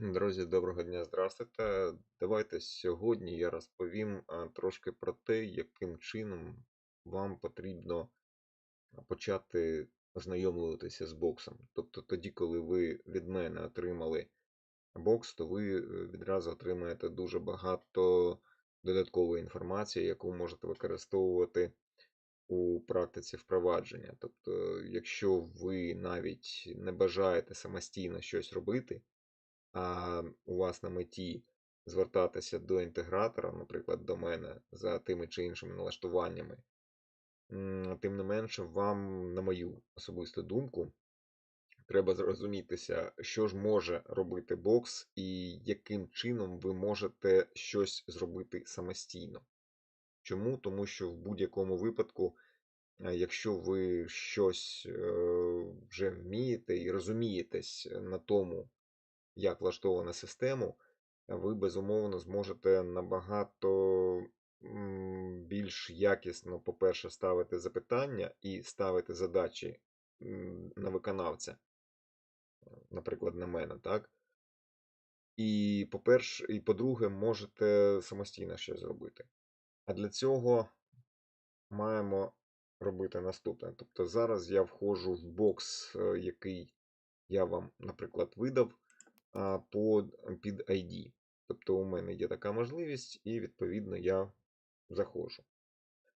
Друзі, доброго дня, здравствуйте. Давайте сьогодні я розповім трошки про те, яким чином вам потрібно почати ознайомлюватися з боксом. Тобто тоді, коли ви від мене отримали бокс, то ви е, відразу отримаєте дуже багато додаткової інформації, яку можете використовувати у практиці впровадження. Тобто, якщо ви навіть не бажаєте самостійно щось робити, а у вас на меті звертатися до інтегратора, наприклад, до мене за тими чи іншими налаштуваннями, тим не менше, вам, на мою особисту думку, треба зрозумітися, що ж може робити бокс і яким чином ви можете щось зробити самостійно. Чому? Тому що в будь-якому випадку, якщо ви щось е, вже вмієте і розумієтесь на тому, як влаштована систему, ви безумовно зможете набагато більш якісно, по-перше, ставити запитання і ставити задачі на виконавця, наприклад, на мене, так? І, по-перше, і по-друге, можете самостійно щось зробити. А для цього маємо робити наступне. Тобто зараз я входжу в бокс, е, який я вам, наприклад, видав під ID. Тобто у мене є така можливість, і відповідно я заходжу.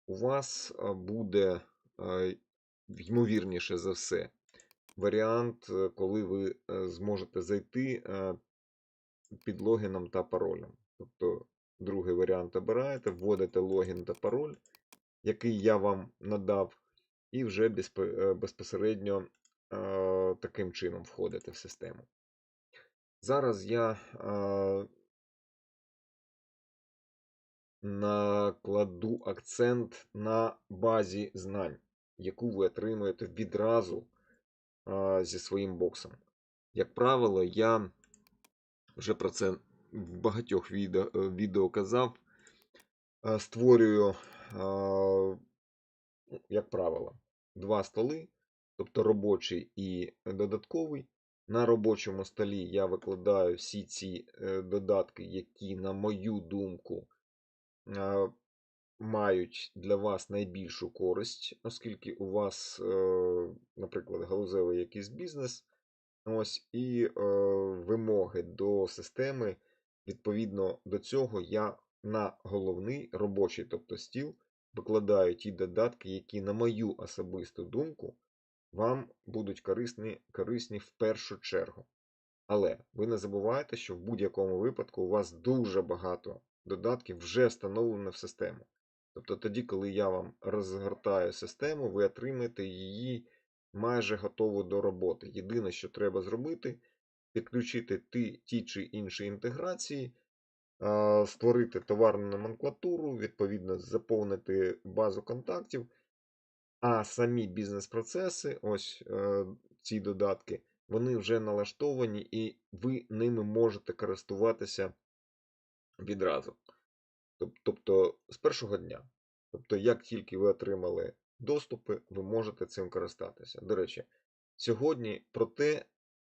У вас буде, ймовірніше за все, варіант, е, коли ви е, зможете зайти е, під логіном та паролем. Тобто, другий варіант обираєте, вводите логін та пароль, який я вам надав, і вже безпосередньо таким чином входите в систему. Зараз я е, накладу акцент на базі знань, яку ви отримуєте відразу е, зі своїм боксом. Як правило, я вже про це в багатьох відео, е, відео казав. Е, Створюю, е, як правило, два столи, тобто робочий і додатковий. На робочому столі я викладаю всі ці е, додатки, які, на мою думку, е, мають для вас найбільшу користь, оскільки у вас, е, наприклад, галузевий якийсь бізнес, ось, і вимоги до системи, відповідно до цього, я на головний робочий, тобто стіл, викладаю ті додатки, які, на мою особисту думку, вам будуть корисні, корисні в першу чергу. Але ви не забувайте, що в будь-якому випадку у вас дуже багато додатків вже встановлено в систему. Тобто тоді, коли я вам розгортаю систему, ви отримаєте її майже готову до роботи. Єдине, що треба зробити, підключити ті, ті чи інші інтеграції, створити товарну номенклатуру, відповідно, заповнити базу контактів, а самі бізнес-процеси, ось е, ці додатки, вони вже налаштовані, і ви ними можете користуватися відразу. Тобто з першого дня. Тобто, як тільки ви отримали доступи, ви можете цим користатися. До речі, сьогодні про те,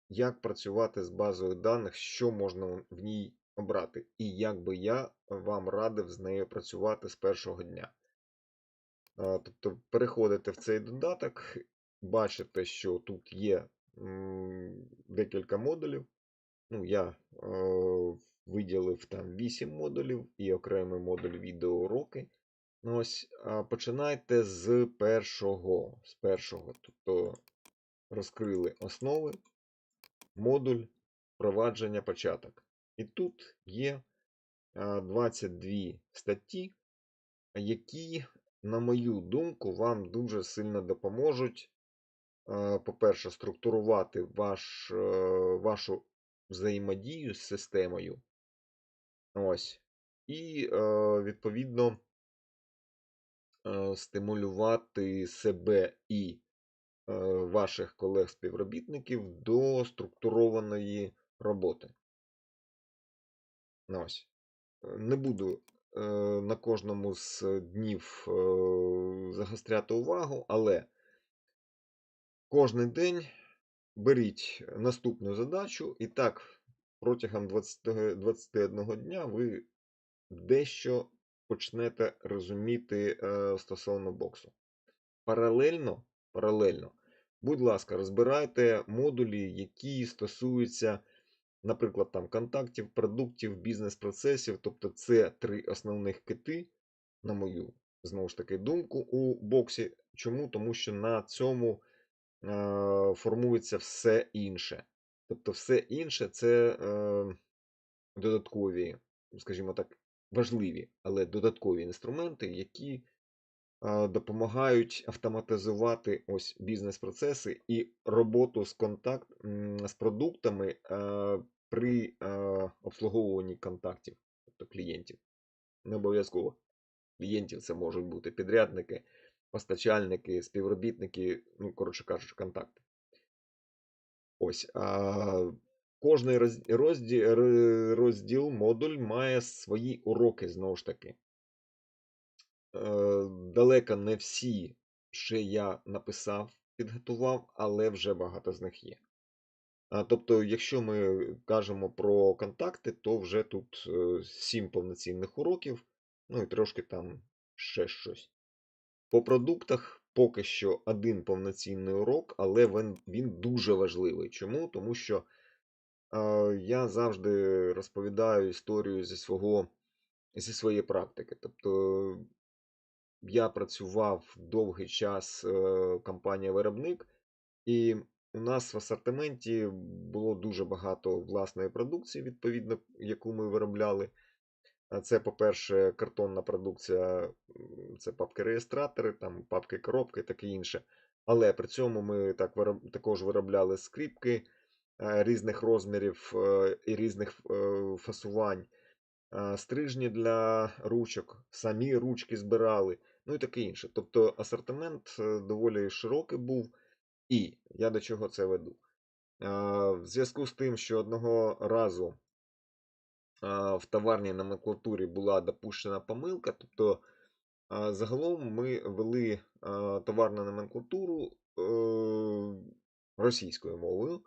як працювати з базою даних, що можна в ній обрати, і як би я вам радив з нею працювати з першого дня. Тобто переходите в цей додаток, бачите, що тут є декілька модулів. Ну, я е, виділив там 8 модулів і окремий модуль відеоуроки. Ну, ось, починайте з першого. З першого. Тобто розкрили основи, модуль впровадження початок. І тут є 22 статті, які, на мою думку, вам дуже сильно допоможуть. е, По-перше, структурувати ваш, е, вашу взаємодію з системою. Ось. І, е, відповідно, стимулювати себе і ваших колег-співробітників до структурованої роботи. Ось. Не буду на кожному з днів е, загостряти увагу, але кожен день беріть наступну задачу і так протягом 20, 21 дня ви дещо почнете розуміти е, стосовно боксу. Паралельно, паралельно, будь ласка, розбирайте модулі, які стосуються, наприклад, там контактів, продуктів, бізнес-процесів. Тобто це три основних кити, на мою знову ж таки думку, у боксі. Чому? Тому що на цьому е, формується все інше. Тобто, все інше це е, додаткові, скажімо так, важливі, але додаткові інструменти, які допомагають автоматизувати ось бізнес-процеси і роботу з контакт з продуктами е, при е, обслуговуванні контактів, тобто клієнтів. Не обов'язково клієнтів це можуть бути підрядники, постачальники, співробітники, ну, коротше кажучи, контакти. Ось. А, кожний розділ, розділ, модуль має свої уроки, знову ж таки. Е, далеко не всі ще я написав, підготував, але вже багато з них є. Тобто, якщо ми кажемо про контакти, то вже тут е, 7 повноцінних уроків, ну і трошки там ще щось. По продуктах поки що один повноцінний урок, але він, він дуже важливий. Чому? Тому що е, я завжди розповідаю історію зі свого зі своєї практики. Тобто я працював довгий час е, компанія-виробник, і у нас в асортименті було дуже багато власної продукції, відповідно, яку ми виробляли. Це, по-перше, картонна продукція, це папки-реєстратори, там папки, коробки, таке інше. Але при цьому ми так також виробляли скріпки е, різних розмірів е, і різних фасувань, стрижні для ручок, самі ручки збирали, ну і таке інше. Тобто асортимент е, доволі широкий був. І я до чого це веду? В зв'язку з тим, що одного разу в товарній номенклатурі була допущена помилка, тобто загалом ми вели товарну номенклатуру е, російською мовою.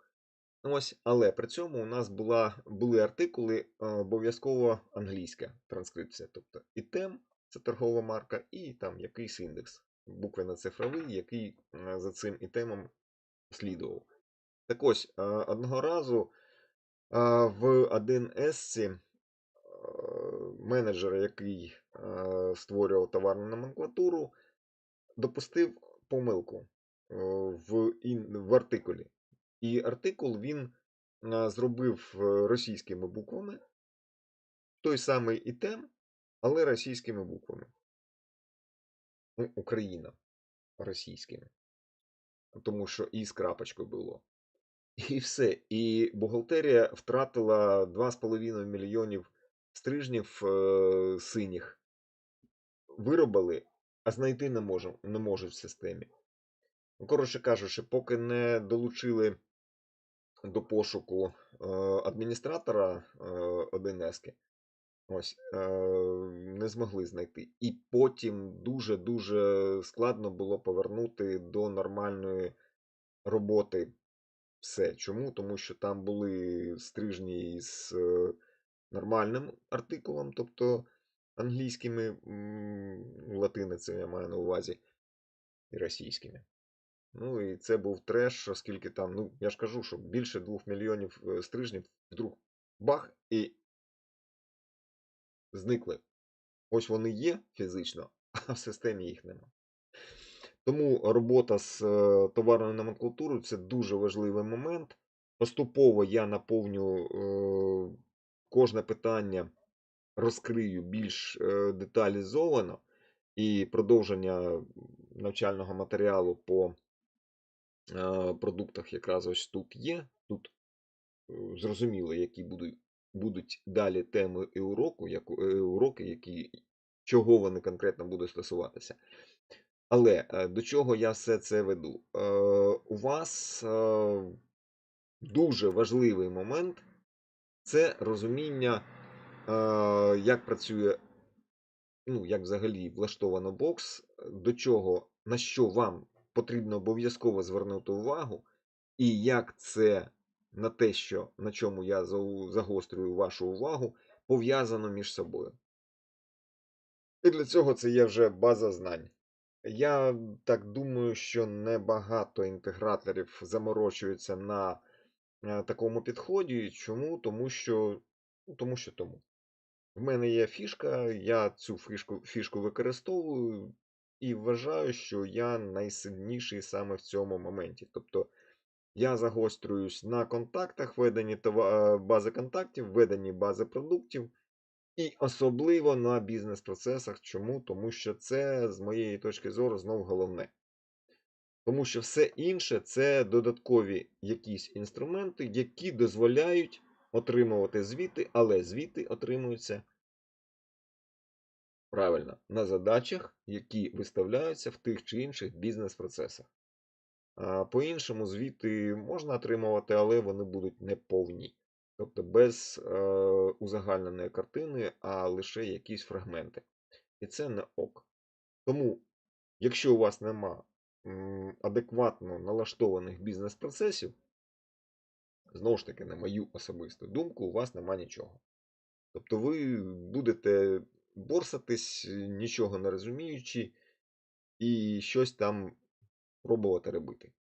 Ось, але при цьому у нас була, були артикули обов'язково англійська транскрипція. Тобто ітем це торгова марка, і там якийсь індекс, буквенно-цифровий, який е, за цим ітемом слідував. Так ось, е, одного разу е, в 1С менеджер, який створював товарну номенклатуру, допустив помилку в, в артикулі. І артикул він зробив російськими буквами той самий ітем, але російськими буквами. Ну, Україна російськими. Тому що і з крапочкою було. І все. І бухгалтерія втратила 2,5 мільйонів стрижнів е, синіх. Виробили, а знайти не, можем, не можуть в системі. Ну, коротше кажучи, поки не долучили до пошуку е, адміністратора е, 1С, ось, е, не змогли знайти. І потім дуже-дуже складно було повернути до нормальної роботи все. Чому? Тому що там були стрижні із е, нормальним артикулом, тобто англійськими м, латиницею я маю на увазі, і російськими. Ну і це був треш, оскільки там, ну, я ж кажу, що більше 2 мільйонів е, стрижнів вдруг бах і зникли. Ось вони є фізично, а в системі їх нема. Тому робота з е, товарною номенклатурою це дуже важливий момент. Поступово я наповню е, кожне питання, розкрию більш е, деталізовано, і продовження навчального матеріалу по продуктах якраз ось тут є. Тут зрозуміло, які будуть, будуть далі теми і уроку, як, е, уроки, які, чого вони конкретно будуть стосуватися. Але е, до чого я все це веду? Е, у вас дуже важливий момент це розуміння, як працює, ну, як взагалі влаштовано бокс, до чого, на що вам потрібно обов'язково звернути увагу, і як це на те, що на чому я загострюю вашу увагу, пов'язано між собою. І для цього це є вже база знань. Я так думаю, що небагато інтеграторів заморочуються на е, такому підході. Чому? Тому що, тому що тому. В мене є фішка, я цю фішку, фішку використовую і вважаю, що я найсильніший саме в цьому моменті. Тобто я загострююсь на контактах, веденні е, бази контактів, веденні бази продуктів, і особливо на бізнес-процесах. Чому? Тому що це, з моєї точки зору, знов головне. Тому що все інше це додаткові якісь інструменти, які дозволяють отримувати звіти, але звіти отримуються правильно на задачах, які виставляються в тих чи інших бізнес-процесах. По-іншому звіти можна отримувати, але вони будуть неповні. Тобто без е, узагальненої картини, а лише якісь фрагменти. І це не ок. Тому, якщо у вас нема м, адекватно налаштованих бізнес-процесів, знову ж таки, на мою особисту думку, у вас нема нічого. Тобто ви будете борсатись, нічого не розуміючи, і щось там пробувати робити.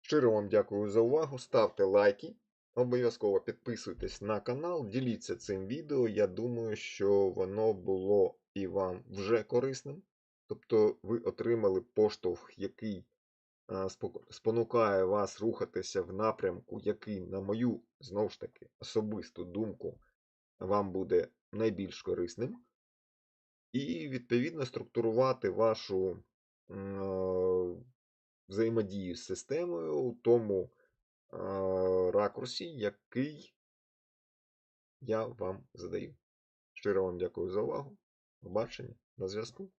Щиро вам дякую за увагу. Ставте лайки, обов'язково підписуйтесь на канал, діліться цим відео. Я думаю, що воно було і вам вже корисним. Тобто ви отримали поштовх, який спонукає вас рухатися в напрямку, який, на мою знову ж таки особисту думку, вам буде найбільш корисним. І відповідно структурувати вашу м, взаємодію з системою у тому е, ракурсі, який я вам задаю. Щиро вам дякую за увагу. Побачення на зв'язку.